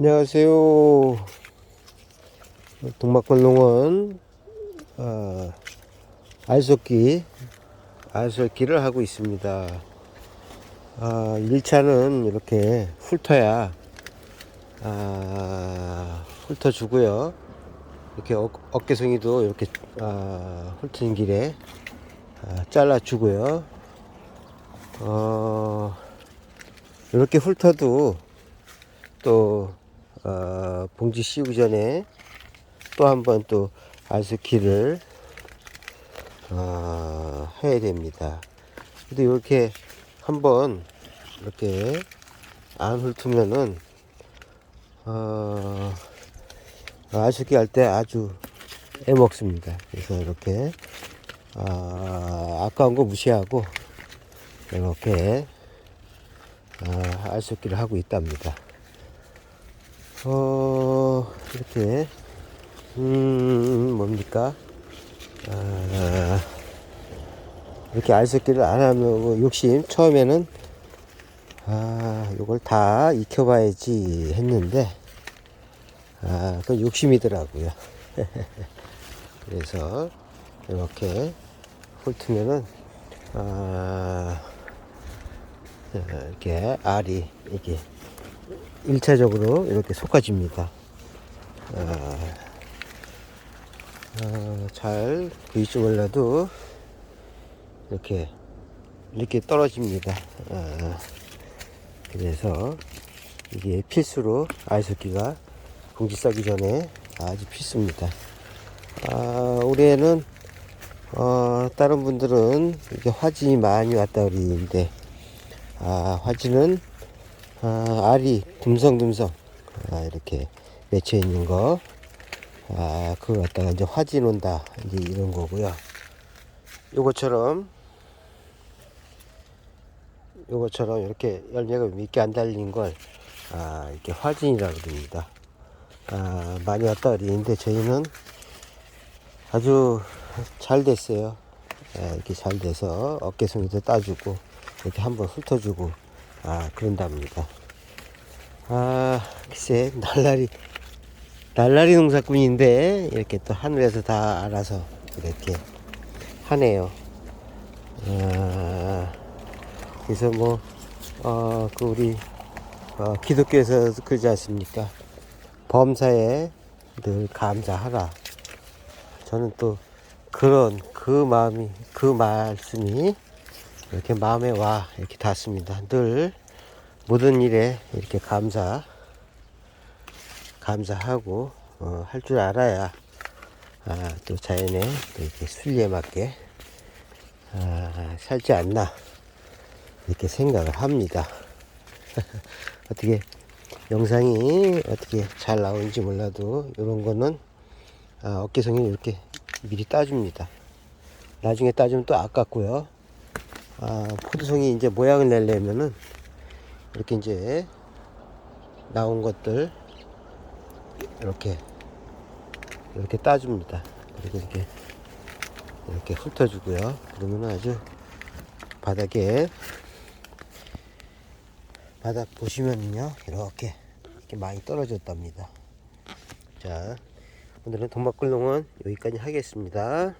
안녕하세요. 동막골농원 어, 알속기 알속기를 하고 있습니다. 아, 1차는 이렇게 훑어야 아, 훑어 주고요. 이렇게 어, 어깨송이도 이렇게 아, 훑는 길에 아, 잘라 주고요. 어, 이렇게 훑어도 또 어, 봉지 씌우기 전에 또 한번 또 알수키를 어, 해야 됩니다. 근데 이렇게 한번 이렇게 안 훑으면은 어, 알수키 할 때 아주 애먹습니다. 그래서 이렇게 아, 아까운 거 무시하고 이렇게 아, 알수키를 하고 있답니다. 어, 이렇게, 음, 뭡니까? 아, 이렇게 알속기를 안 하면 뭐 욕심, 처음에는, 아, 요걸 다 익혀봐야지 했는데, 아, 그 욕심이더라고요. 그래서, 이렇게 훑으면은, 아, 이렇게 알이, 이렇게, 일차적으로 이렇게 솎아집니다. 아, 아, 잘 보일지 몰라도 이렇게 이렇게 떨어집니다. 아, 그래서 이게 필수로 아이소끼가 봉지 싸기 전에 아주 필수입니다. 아, 올해는 어, 다른 분들은 이렇게 화진이 많이 왔다 그러는데 아, 화진은 아, 알이 듬성듬성 아, 이렇게 맺혀 있는 거, 아, 그거 갖다가 이제 화진 온다 이제 이런 거고요. 요것처럼 요것처럼 이렇게 열매가 밑게 안 달린 걸 아, 이렇게 화진이라고 그럽니다. 아, 많이 왔다 그러는데 저희는 아주 잘 됐어요. 아, 이렇게 잘 돼서 어깨송이도 따주고 이렇게 한번 훑어주고 아, 그런답니다. 아, 글쎄, 날라리, 날라리 농사꾼인데, 이렇게 또 하늘에서 다 알아서 이렇게 하네요. 아, 그래서 뭐, 어, 그 우리, 어, 기독교에서 그러지 않습니까? 범사에 늘 감사하라. 저는 또 그런 그 마음이, 그 말씀이 이렇게 마음에 와 이렇게 닿습니다. 늘 모든 일에 이렇게 감사 감사하고 어, 할 줄 알아야 아, 또 자연의 또 이렇게 순리에 맞게 아, 살지 않나 이렇게 생각을 합니다. 어떻게 영상이 어떻게 잘 나오는지 몰라도 이런 거는 아, 어깨송이 이렇게 미리 따줍니다. 나중에 따주면 또 아깝고요. 아, 포도송이 이제 모양을 내려면은 이렇게 이제 나온 것들 이렇게 이렇게 따줍니다. 그리고 이렇게 이렇게 훑어주고요. 그러면 아주 바닥에 바닥 보시면요 이렇게 이렇게 많이 떨어졌답니다. 자 오늘은 동막굴농은 여기까지 하겠습니다.